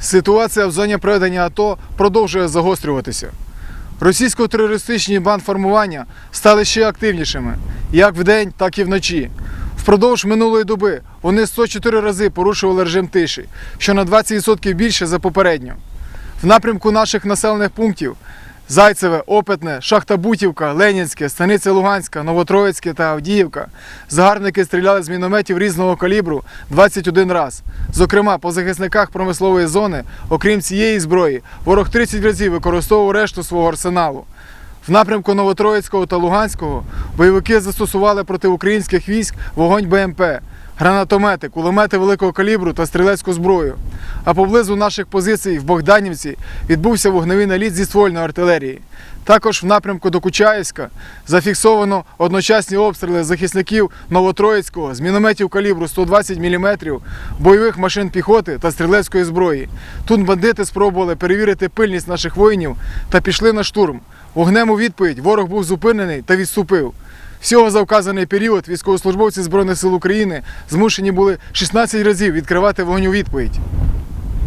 Ситуація в зоні проведення АТО продовжує загострюватися. Російсько-терористичні бандформування стали ще активнішими, як вдень, так і вночі. Впродовж минулої доби вони 104 рази порушували режим тиші, що на 20% більше за попередньо. В напрямку наших населених пунктів Зайцеве, Опитне, Шахта Бутівка, Ленінське, Станиця Луганська, Новотроїцьке та Авдіївка загарбники стріляли з мінометів різного калібру 21 раз. Зокрема, по захисниках промислової зони, окрім цієї зброї, ворог 30 разів використовував решту свого арсеналу. В напрямку Новотроїцького та Луганського бойовики застосували проти українських військ вогонь БМП, гранатомети, кулемети великого калібру та стрілецьку зброю. А поблизу наших позицій в Богданівці відбувся вогневий наліт зі ствольної артилерії. Також в напрямку до Кучаївська зафіксовано одночасні обстріли захисників Новотроїцького з мінометів калібру 120 мм, бойових машин піхоти та стрілецької зброї. Тут бандити спробували перевірити пильність наших воїнів та пішли на штурм. Вогнем у відповідь ворог був зупинений та відступив. Всього за вказаний період військовослужбовці Збройних сил України змушені були 16 разів відкривати вогню відповідь.